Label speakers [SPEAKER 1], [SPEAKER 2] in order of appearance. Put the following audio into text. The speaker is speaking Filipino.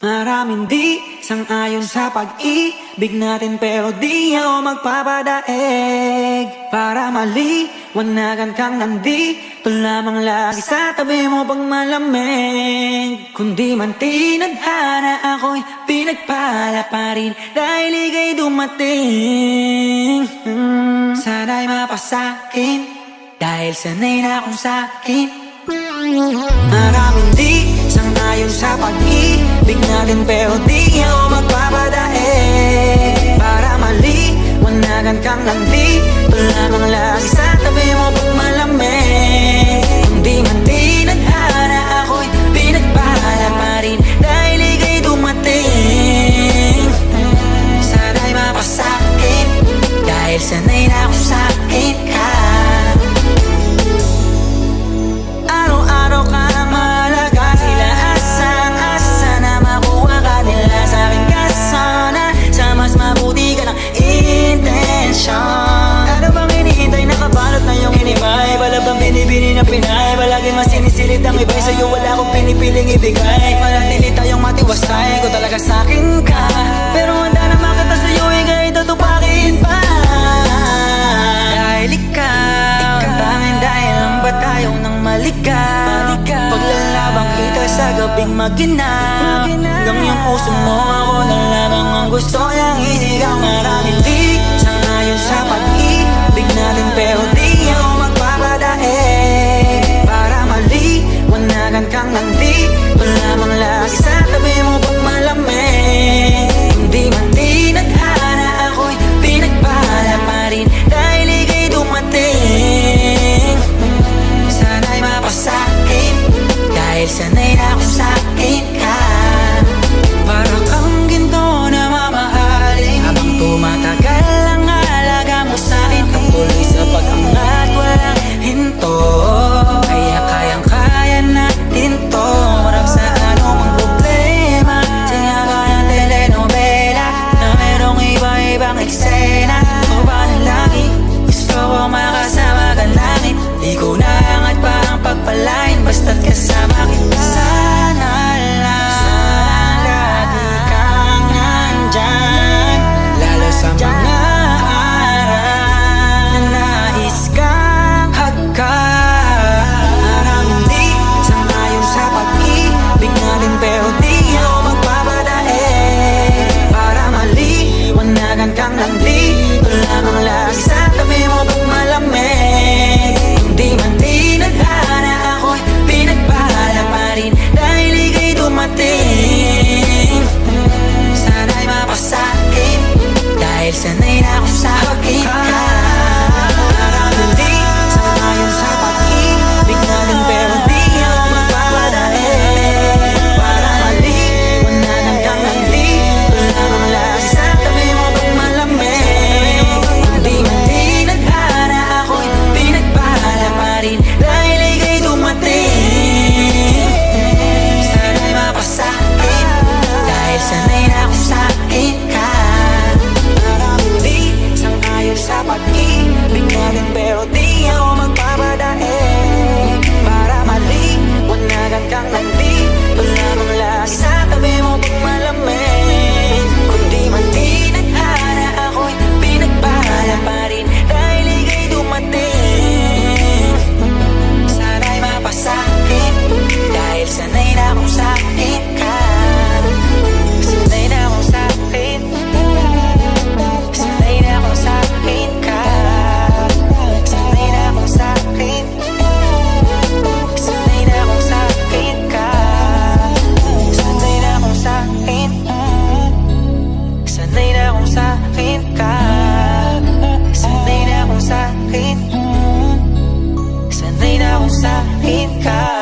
[SPEAKER 1] Maraming di sang-ayon sa pag-ibig natin Pero di ako magpapadaig. Para mali, wanagan kang nandito lamang lagi sa tabi mo pag malamig. Kundi man tinadhana ako'y pinagpala pa rin Dahil ika'y dumating. Hmm, Sana'y mapasakin Dahil sanay na akong sakin Maraming di mas sinisilid ang iba'y Sa'yo wala akong pinipiling ibigay. Manatili tayong matiwasay Kung talaga sa akin ka. Pero handa na makita sa'yo Ika'y tutupakin pa. Dahil ikaw Ang tanging dahil ang ba tayong nang maligaw? Paglalabang kita sa gabing maginaw Hanggang yung puso mo ako na ang gusto niyang isigaw Maraming di sa akin ka.